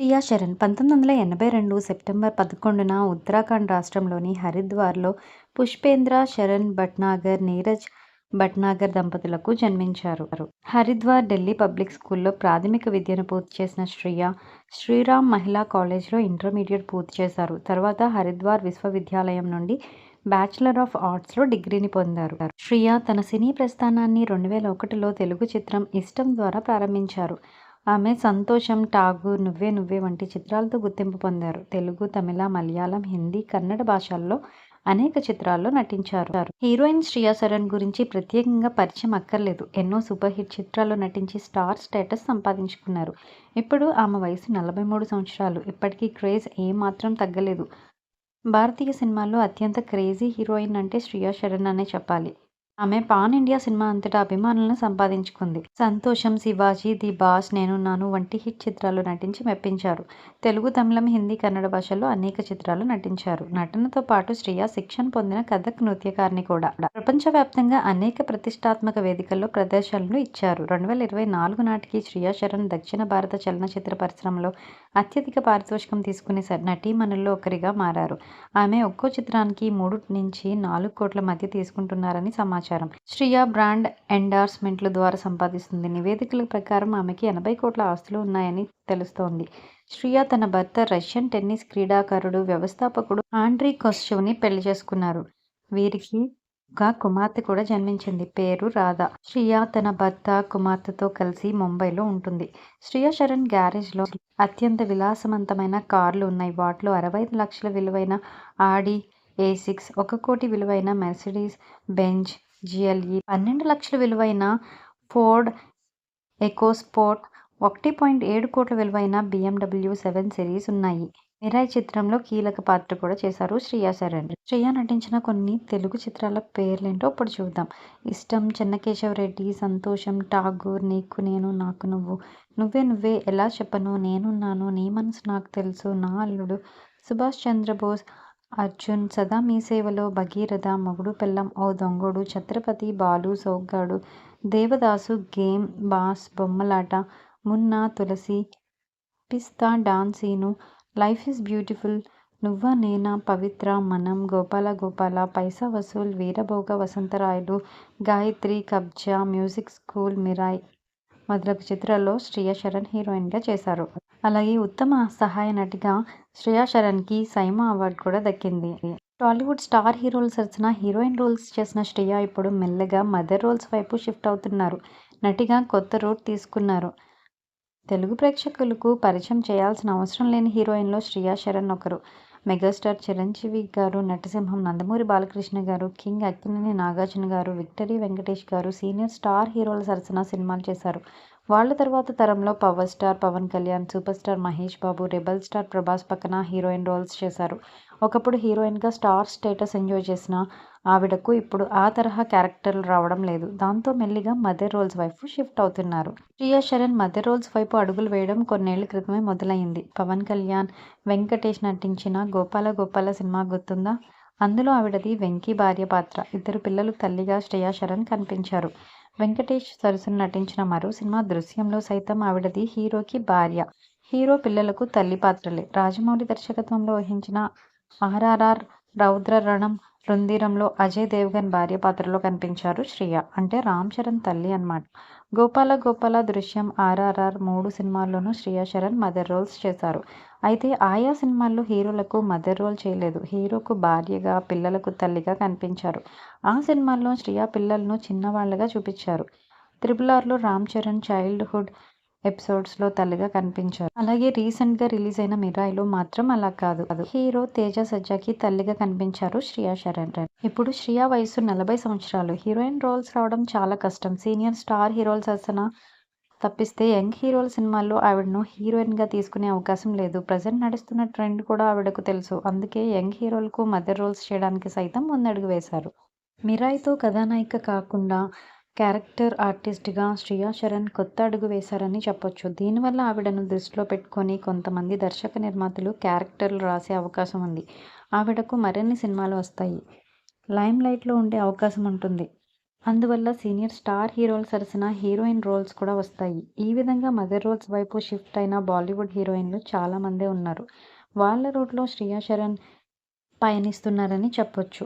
ప్రియా శరణ్ పంతొమ్మిది వందల ఎనభై రెండు సెప్టెంబర్ పదకొండున ఉత్తరాఖండ్ రాష్ట్రంలోని హరిద్వార్లో పుష్పేంద్ర శరణ్ భట్నాగర్ నీరజ్ భట్నాగర్ దంపతులకు జన్మించారు. హరిద్వార్ ఢిల్లీ పబ్లిక్ స్కూల్లో ప్రాథమిక విద్యను పూర్తి చేసిన శ్రియ శ్రీరామ్ మహిళా కాలేజ్లో ఇంటర్మీడియట్ పూర్తి చేశారు. తర్వాత హరిద్వార్ విశ్వవిద్యాలయం నుండి బ్యాచిలర్ ఆఫ్ ఆర్ట్స్లో డిగ్రీని పొందారు. శ్రియ తన సినీ ప్రస్థానాన్ని రెండు వేల ఒకటిలో తెలుగు చిత్రం ఇష్టం ద్వారా ప్రారంభించారు. ఆమె సంతోషం ఠాగూర్ నువ్వే నువ్వే వంటి చిత్రాలతో గుర్తింపు పొందారు. తెలుగు తమిళ మలయాళం హిందీ కన్నడ భాషల్లో అనేక చిత్రాల్లో నటించారు. హీరోయిన్ శ్రియా శరణ్ గురించి ప్రత్యేకంగా పరిచయం అక్కర్లేదు. ఎన్నో సూపర్ హిట్ చిత్రాల్లో నటించి స్టార్ స్టేటస్ సంపాదించుకున్నారు. ఇప్పుడు ఆమె వయసు నలభై మూడు సంవత్సరాలు. ఇప్పటికీ క్రేజ్ ఏమాత్రం తగ్గలేదు. భారతీయ సినిమాల్లో అత్యంత క్రేజీ హీరోయిన్ అంటే శ్రియా శరణ్ అనే చెప్పాలి. ఆమె పాన్ ఇండియా సినిమా అంతటా అభిమానులను సంపాదించుకుంది. సంతోషం శివాజీ ది బాస్ నేను నాను వంటి హిట్ చిత్రాలు నటించి మెప్పించారు. తెలుగు తమిళం హిందీ కన్నడ భాషల్లో అనేక చిత్రాలు నటించారు. నటనతో పాటు శ్రేయ శిక్షణ పొందిన కథక్ నృత్యకారిణి కూడా. ప్రపంచవ్యాప్తంగా అనేక ప్రతిష్టాత్మక వేదికల్లో ప్రదర్శనలు ఇచ్చారు. రెండు వేల ఇరవై నాలుగు నాటికి శ్రియా శరణ్ దక్షిణ భారత చలనచిత్ర పరిశ్రమలో అత్యధిక పారితోషికం తీసుకునే నటీమణుల్లో ఒకరిగా మారారు. ఆమె ఒక్కో చిత్రానికి మూడు నుంచి నాలుగు కోట్ల మధ్య తీసుకుంటున్నారని సమాచారం. శ్రియా బ్రాండ్ ఎండార్స్మెంట్ల ద్వారా సంపాదిస్తుంది. నివేదికల ప్రకారం ఆమెకి ఎనభై కోట్ల ఆస్తులు ఉన్నాయని తెలుస్తోంది. శ్రియా తన భర్త రష్యన్ టెన్నిస్ క్రీడాకారుడు వ్యవస్థాపకుడు ఆండ్రీ కొస్చెవ్ని పెళ్ళి చేసుకున్నారు. వీరికి ఒక కుమార్తె కూడా జన్మించింది. పేరు రాధ. శ్రియా తన భర్త కుమార్తెతో కలిసి ముంబైలో ఉంటుంది. శ్రియా శరణ్ గ్యారేజ్లో అత్యంత విలాసవంతమైన కార్లు ఉన్నాయి. వాటిలో అరవై ఐదు లక్షల విలువైన ఆడి ఏ సిక్స్ ఒక కోటి విలువైన మెర్సిడీస్ బెంజ్ జిఎల్ఈ పన్నెండు లక్షల విలువైన ఫోర్డ్ ఎకోస్పోర్ట్ ఒకటి పాయింట్ ఏడు కోట్ల విలువైన బిఎండబ్ల్యూ సెవెన్ సిరీస్ ఉన్నాయి. మిరాయ్ చిత్రంలో కీలక పాత్ర కూడా చేశారు శ్రియా శరణ్. శ్రియా నటించిన కొన్ని తెలుగు చిత్రాల పేర్లేంటో ఇప్పుడు చూద్దాం. ఇష్టం చెన్నకేశవరెడ్డి సంతోషం ఠాగూర్ నీకు నేను నాకు నువ్వు. నువ్వే నువ్వే ఎలా చెప్పను నేనున్నాను నీ మనసు నాకు తెలుసు నా అల్లుడు సుభాష్ చంద్రబోస్ అర్జున్ సదా మీ సేవలో భగీరథ మొగుడు పిల్లం ఓ దొంగోడు Chatrapathi Balu Soggadu Devadasu Game Boss Bommalata Munna Tulasi Pista Don Seenu Life Is Beautiful Nuvva Nena Pavitra మనం గోపాల గోపాల పైసా వసూల్ వీరభోగ వసంతరాయలు గాయత్రి కబ్జా మ్యూజిక్ స్కూల్ మిరాయ్ మొదలగు చిత్రాల్లో శ్రీయ శరణ్ హీరోయిన్గా చేశారు. అలాగే ఉత్తమ సహాయ నటిగా శ్రియా శరణ్కి సైమా అవార్డు కూడా దక్కింది. టాలీవుడ్ స్టార్ హీరోలు సరసన హీరోయిన్ రోల్స్ చేసిన శ్రియా ఇప్పుడు మెల్లగా మదర్ రోల్స్ వైపు షిఫ్ట్ అవుతున్నారు. నటిగా కొత్త రూట్ తీసుకున్నారు. తెలుగు ప్రేక్షకులకు పరిచయం చేయాల్సిన అవసరం లేని హీరోయిన్లో శ్రియా శరణ్ ఒకరు. మెగాస్టార్ చిరంజీవి గారు నటసింహం నందమూరి బాలకృష్ణ గారు కింగ్ అక్కినేని నాగార్జున గారు విక్టరీ వెంకటేష్ గారు సీనియర్ స్టార్ హీరోల సరసన సినిమాలు చేశారు. వాళ్ళ తర్వాత తరంలో power star Pawan Kalyan super star Mahesh Babu rebel star Prabhas పక్కన హీరోయిన్ రోల్స్ చేశారు. ఒకప్పుడు హీరోయిన్గా స్టార్ స్టేటస్ ఎంజాయ్ చేసిన ఆవిడకు ఇప్పుడు ఆ తరహా క్యారెక్టర్లు రావడం లేదు. దాంతో మెల్లిగా మదర్ రోల్స్ వైపు షిఫ్ట్ అవుతున్నారు. ప్రియా శరణ్ మదర్ రోల్స్ వైపు అడుగులు వేయడం కొన్నేళ్ళ క్రితమే మొదలైంది. పవన్ కళ్యాణ్ వెంకటేష్ నటించిన గోపాల గోపాల సినిమా గుర్తుందా? అందులో ఆవిడది వెంకీ భార్య పాత్ర. ఇద్దరు పిల్లలు తల్లిగా శ్రేయా శరణ్ కనిపించారు. వెంకటేష్ సరసన నటించిన మరో సినిమా దృశ్యంలో సైతం ఆవిడది హీరోకి భార్య. హీరో పిల్లలకు తల్లి పాత్రలే. రాజమౌళి దర్శకత్వంలో వహించిన ఆర్ఆర్ఆర్ రౌద్ర రణం రుందీరంలో అజయ్ దేవ్గన్ భార్య పాత్రలో కనిపించారు శ్రియ అంటే రామ్ చరణ్ తల్లి అనమాట గోపాల గోపాల దృశ్యం ఆర్ఆర్ఆర్ మూడు సినిమాల్లోనూ శ్రియా శరణ్ మదర్ రోల్స్ చేశారు. అయితే ఆయా సినిమాల్లో హీరోలకు మదర్ రోల్ చేయలేదు. హీరోకు భార్యగా పిల్లలకు తల్లిగా కనిపించారు. ఆ సినిమాల్లో శ్రియా పిల్లలను చిన్నవాళ్ళుగా చూపించారు. త్రిబుల్ ఆర్లో రామ్ చరణ్ చైల్డ్హుడ్ ఎపిసోడ్స్లో తల్లిగా కనిపించారు. అలాగే రీసెంట్గా రిలీజ్ అయిన మిరాయిలో మాత్రం అలా కాదు. హీరో తేజ సజ్జాకి తల్లిగా కనిపించారు శ్రియా శరణ్ ఇప్పుడు శ్రియా వయసు నలభై సంవత్సరాలు. హీరోయిన్ రోల్స్ రావడం చాలా కష్టం. సీనియర్ స్టార్ హీరోల్స్ అసన తప్పిస్తే యంగ్ హీరోల సినిమాల్లో ఆవిడను హీరోయిన్గా తీసుకునే అవకాశం లేదు. ప్రజెంట్ నడుస్తున్న ట్రెండ్ కూడా ఆవిడకు తెలుసు. అందుకే యంగ్ హీరోలకు మదర్ రోల్స్ చేయడానికి సైతం ముందడుగు వేశారు. మిరాయితో కథానాయిక కాకుండా క్యారెక్టర్ ఆర్టిస్ట్గా శ్రియా శరణ్ కొత్త అడుగు వేశారని చెప్పొచ్చు. దీనివల్ల ఆవిడను దృష్టిలో పెట్టుకొని కొంతమంది దర్శక నిర్మాతలు క్యారెక్టర్లు రాసే అవకాశం ఉంది. ఆవిడకు మరిన్ని సినిమాలు వస్తాయి. లైమ్ లైట్లో ఉండే అవకాశం ఉంటుంది. అందువల్ల సీనియర్ స్టార్ హీరోల సరసన హీరోయిన్ రోల్స్ కూడా వస్తాయి. ఈ విధంగా మదర్ రోల్స్ వైపు షిఫ్ట్ అయిన బాలీవుడ్ హీరోయిన్లు చాలామందే ఉన్నారు. వాళ్ళ రూట్లో శ్రియా శరణ్ పయనిస్తున్నారని చెప్పొచ్చు.